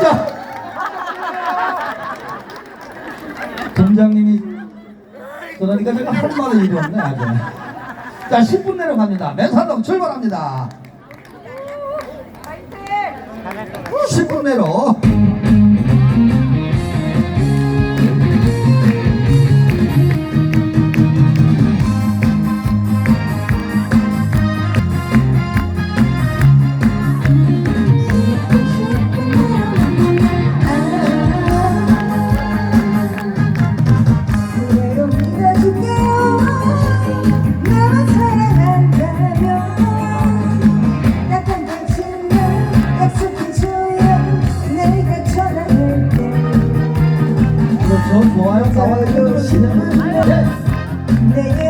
자, 동장님이 그러니까 제가 할 없네 아주. 자, 10분 내로 갑니다. 맨산동 출발합니다. 10분 내로. 내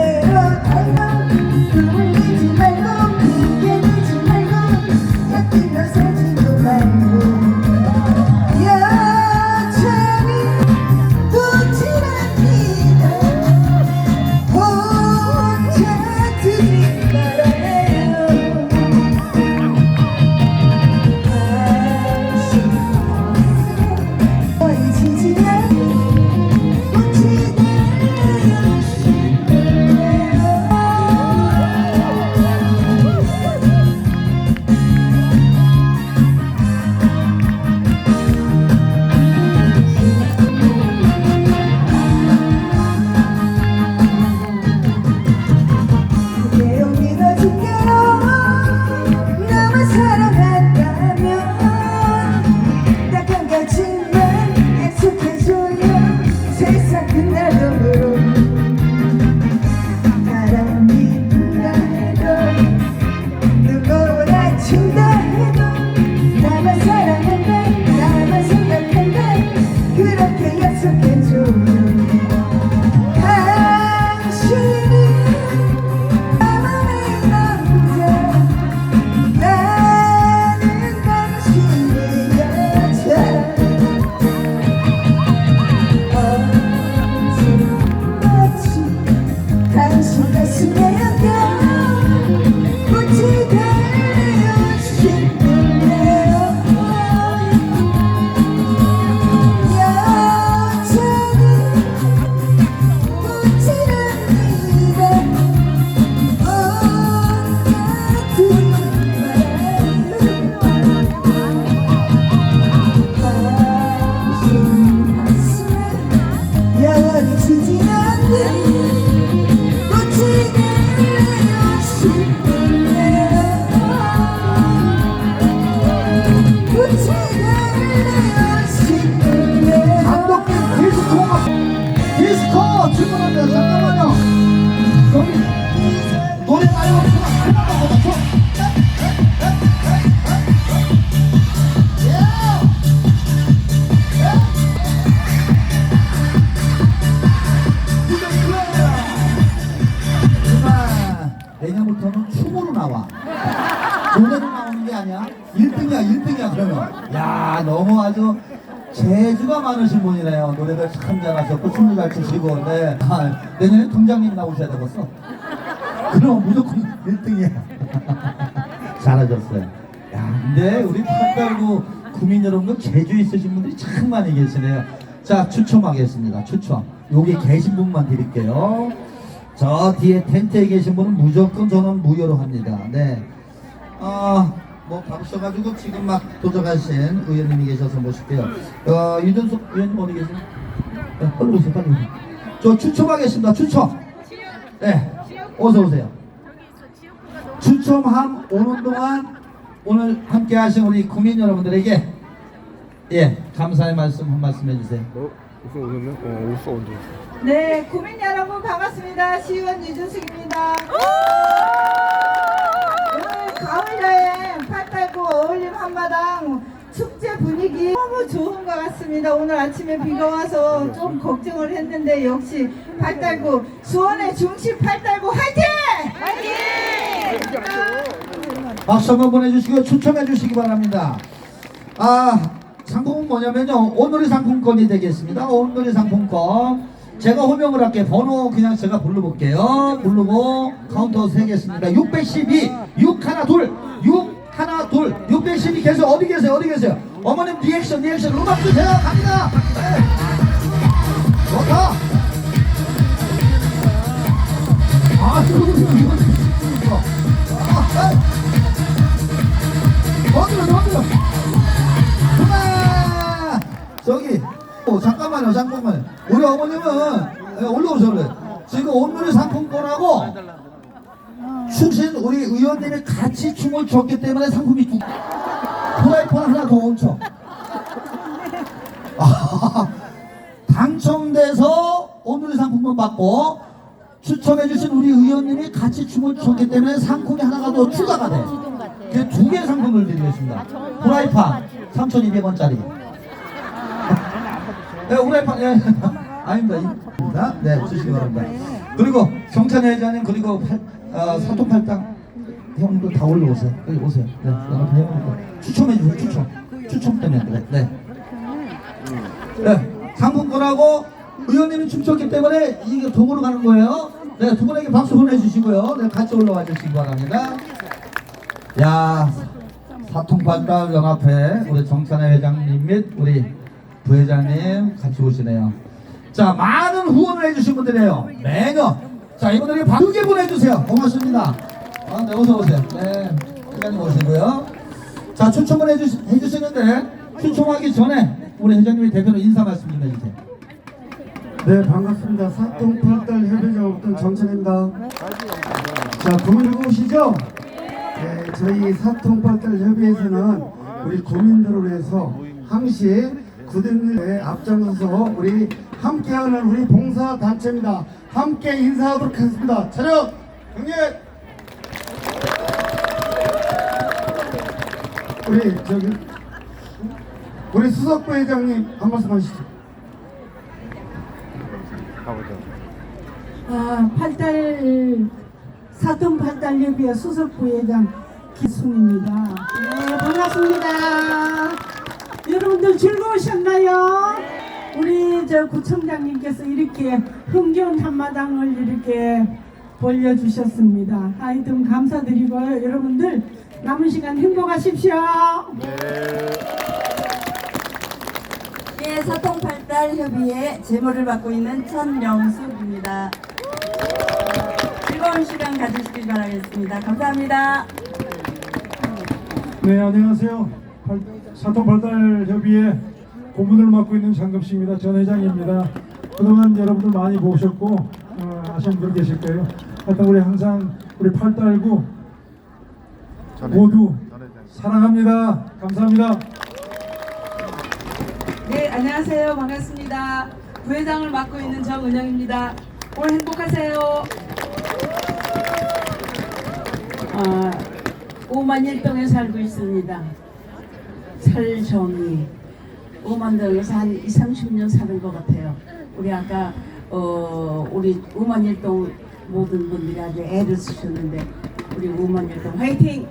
재주가 많으신 분이네요. 노래를 참 잘하셨고, 춤도 잘 추시고, 네. 아, 내년에 동장님 나오셔야 되겠어. 그럼 무조건 1등이야. 잘하셨어요. 야, 근데 우리 889 구민 여러분들 재주 있으신 분들이 참 많이 계시네요. 자, 추첨하겠습니다. 추첨. 여기 계신 분만 드릴게요. 저 뒤에 텐트에 계신 분은 무조건 저는 무료로 합니다. 네. 아, 뭐 바쁘셔가지고 지금 막 도착하신 의원님이 계셔서 모실게요. 어, 유준석 의원님 어디 계세요? 네, 빨리 오세요, 빨리 오세요. 저 추첨하겠습니다. 추첨. 네, 어서 오세요. 추첨함 오는 동안 오늘 함께 하신 우리 국민 여러분들에게 예, 감사의 말씀 한 말씀 해주세요. 어? 우선 오셨네? 어, 오스 언제 오셨어? 네, 국민 여러분 반갑습니다. 시의원 유준숙입니다. 오늘 가을 여행 889 한마당 축제 분위기 너무 좋은 것 같습니다. 오늘 아침에 비가 와서 좀 걱정을 했는데 역시 889 수원의 중심 889 화이팅! 화이팅! 박수 한번 보내주시고 추첨해 주시기 바랍니다. 아 상품은 뭐냐면요 오늘의 상품권이 되겠습니다. 오늘의 상품권 제가 호명을 할게 번호 그냥 제가 부르볼게요. 부르고 카운터 세겠습니다. 612 6 하나 둘 6 하나 둘 612 계세요 어디 계세요? 어디 계세요? 어머님 리액션 리액션. 음악 주세요 갑니다. 네. 좋다. 아 이거 이거 이거. 어디로 어디로 그만 저기 어, 잠깐만요 잠깐만요. 우리 어머님은 예, 올라오세요 그래. 지금 온누리 상품권하고 출신 우리 의원님이 같이 춤을 췄기 때문에 상품이 두 프라이팬 하나 더 얹혀 아, 당첨돼서 오늘의 상품권 받고 추첨해주신 우리 의원님이 같이 춤을 췄기 때문에 상품이 하나가 더 추가가 돼. 그 두개 상품을 드리겠습니다. 프라이팬 3,200원짜리. 네, 프라이팬, 예. 아닙니다. 네, 주시기 바랍니다. 그리고 정찬 회장님, 그리고 팔, 아, 사통팔당 형도 다 올라오세요. 여기 오세요. 네, 연합회 회원님들. 추첨해 주세요, 추첨. 추첨 때문에 그래. 네. 네, 상품권하고 의원님이 춤췄기 때문에 이게 동으로 가는 거예요. 네, 두 분에게 박수 보내주시고요. 네, 같이 올라와 주시기 바랍니다. 야, 사통팔달 연합회 우리 정찬회 회장님 및 우리 부회장님 같이 오시네요. 자, 많은 후원을 해주신 분들이에요. 매년. 자, 이분들이 박두개 보내주세요. 고맙습니다. 아, 네, 어서 오세요. 네, 회장님 오시고요. 자, 추첨을 해주, 해주시는데 추첨하기 전에 우리 회장님이 대표로 인사 말씀 좀 해주세요. 네 반갑습니다. 사통팔달 협의자부터 정천입니다. 자 구민 오시죠? 네 저희 사통팔달 협의회에서는 우리 구민들을 위해서 항시 구den일에 앞장서서 우리 함께하는 우리 봉사 단체입니다. 함께 인사하도록 하겠습니다. 차렷 경례. 우리 저기 우리 수석 부 회장님 한 말씀 하시죠. 아, 팔달 사돈 팔달협의회 수석 부회장 기순입니다. 네, 반갑습니다. 여러분들 즐거우셨나요? 우리 저 구청장님께서 이렇게 흥겨운 한마당을 이렇게 벌려주셨습니다. 하여튼 감사드리고요. 여러분들 남은 시간 행복하십시오. 예, 사통팔달 협의회 제모를 맡고 있는 천영숙입니다. 즐거운 시간 가지시길 바라겠습니다. 감사합니다. 네 안녕하세요. 팔- 사통팔달 협의회 고문을 맡고 있는 장급식입니다. 전 회장입니다. 그동안 여러분들 많이 보셨고 어, 아시는 분 계실 거예요. 하여튼 우리 항상 우리 팔달구 모두 사랑합니다. 감사합니다. 네, 안녕하세요. 반갑습니다. 부회장을 맡고 있는 정은영입니다. 오늘 행복하세요. 아, 오만 일동에 살고 있습니다. 살정이 오만동에서 한 2, 30년 사는 것 같아요. 우리 아까 어, 우리 오만일동 모든 분들이 아주 애를 쓰셨는데 우리 오만일동 화이팅!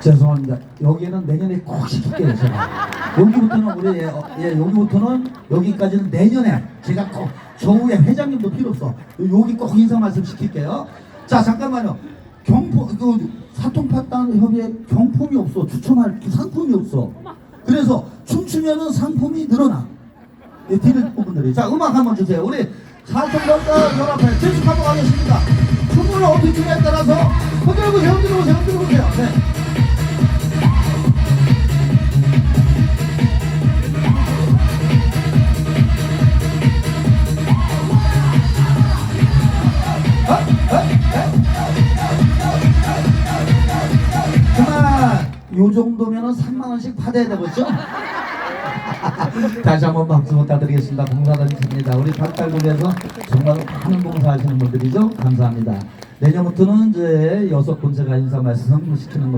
죄송합니다. 여기는 내년에 꼭 시킬게요, 제가. 여기부터는 우리, 예, 어, 예, 여기부터는 여기까지는 내년에 제가 꼭 저후에 회장님도 필요 없어. 여기 꼭 인사 말씀 시킬게요. 자, 잠깐만요. 경품, 그 사통팔당 협의회 경품이 없어. 추첨할 그 상품이 없어. 그래서 춤추면은 상품이 늘어나. 예, 드릴 부분들이. 자, 음악 한번 주세요. 우리 사통팔당 연합회 제수하도록 하겠습니다. 춤을 어떻게 주냐에 따라서 흔들어 보세요, 흔들어 보세요, 흔들어 보세요. 네. 요 정도면은 3만 원씩 받아야 되겠죠? 다시 한번 박수 부탁드리겠습니다. 봉사단입니다. 우리 박달군에서 정말 많은 봉사하시는 분들이죠. 감사합니다. 내년부터는 이제 여섯 군세가 인사 말씀 시키는 걸로.